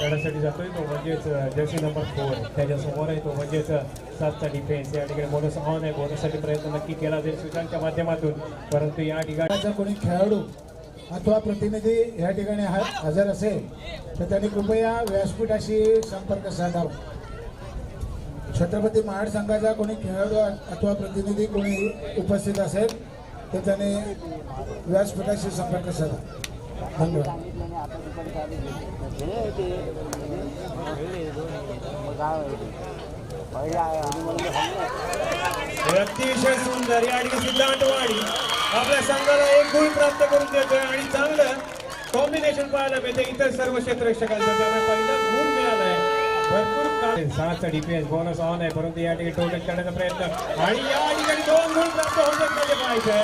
खेळासाठी जातोय तो म्हणजेच जर्सी नंबर फोर त्याच्यासमोर आहे तो म्हणजेच सातचा डिफेन्स या ठिकाणी बोनस ऑन आहे. बोनससाठी प्रयत्न नक्की केला जाईल सुशांतच्या माध्यमातून. परंतु या ठिकाणी जर कोणी खेळाडू अथवा प्रतिनिधी या ठिकाणी हा- हजर असेल तर त्यांनी कृपया व्यासपीठाशी संपर्क साधावा. छत्रपती महाड संघाचा कोणी खेळाडू अथवा प्रतिनिधी कोणी उपस्थित असेल तर त्याने व्यासपीठाशी संपर्क साधा. धन्यवाद. अतिशय सुंदर या ठिकाणी सिद्धांतवाडी आपल्या संघाला एक गुण प्राप्त करून देतोय आणि चांगलं कॉम्बिनेशन पाहायला मिळते. इतर सर्व क्षेत्ररक्षकांचं पहिलं पहिला गुण मिळालाय. भरपूर सहाचा डिफेन्स बोनस ऑन आहे. परंतु या ठिकाणी टोटल करण्याचा प्रयत्न. आणि या ठिकाणी दोन गुण प्राप्त होतात म्हणजे पाहिजे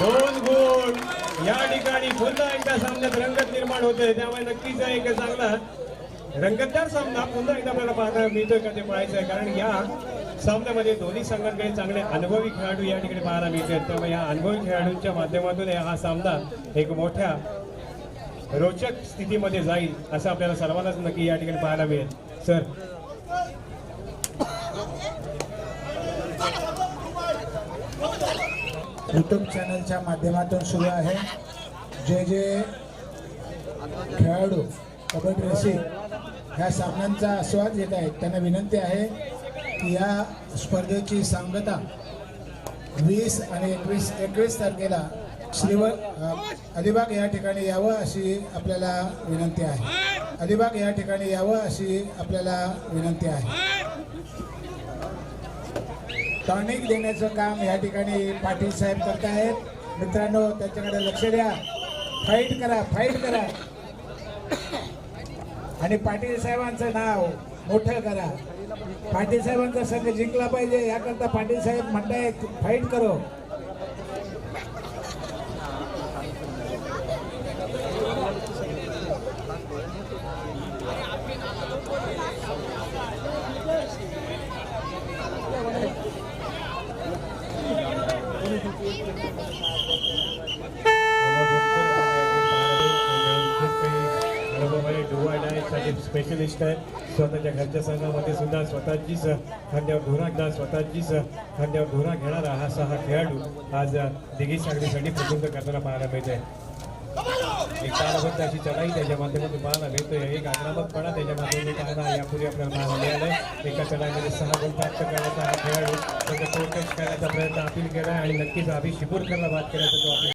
दोन गुण या ठिकाणी पुन्हा एकदा सामन्यात रंगत निर्माण होते त्यामुळे नक्कीच एक चांगला रंगतदार सामना पुन्हा एकदा आपल्याला पाहायला मिळतोय का ते पाहायचं आहे. कारण या सामन्यामध्ये दोन्ही संघांकडे चांगले अनुभवी खेळाडू या ठिकाणी पाहायला मिळतात त्यामुळे या अनुभवी खेळाडूंच्या माध्यमातून हा सामना एक मोठ्या रोचक स्थितीमध्ये जाईल असं आपल्याला सर्वांनाच नक्की या ठिकाणी पाहायला मिळेल. सर. युट्यूब चॅनलच्या माध्यमातून सुरू आहे. जे जे खेळाडू कबड्डी रेसिंग ह्या सामन्यांचा आस्वाद घेत आहेत त्यांना विनंती आहे की या स्पर्धेची सांगता वीस आणि एकवीस एकवीस तारखेला श्रीवर अलिबाग या ठिकाणी यावं अशी आपल्याला विनंती आहे. अलिबाग या ठिकाणी यावं अशी आपल्याला विनंती आहे. टॉनिक देण्याचं काम या ठिकाणी पाटील साहेब करतायत मित्रांनो त्याच्याकडे लक्ष द्या. फाईट करा फाईट करा. आणि पाटील साहेबांचं नाव मोठं करा. पाटील साहेबांचा संघ जिंकला पाहिजे याकरता पाटील साहेब म्हणतायत फाईट करो. स्पेशलिस्ट आहेत स्वतःच्या घरच्या संघामध्ये सुद्धा स्वतःचीच खांद्यावर धुरा घेणार स्वतःचीच खांद्यावर धुरा घेणारा हा असा हा खेळाडू आज दिघी सागरीसाठी प्रसिद्ध करताना पाहायला मिळतोय. एक तालबद्ध अशी चढाई त्याच्या माध्यमातून पाहायला मिळतोय. एक आक्रमकपणा त्याच्या माध्यमातून पाहायला यापूर्वी आपल्याला पाहायला मिळालंय. एका चढाईमध्ये सहा गुण प्राप्त करण्याचा हा खेळाडू त्याचा टोटच करण्याचा प्रयत्न अपील केला आणि नक्कीच अभि शिपूरकरला बात केल्याचा तो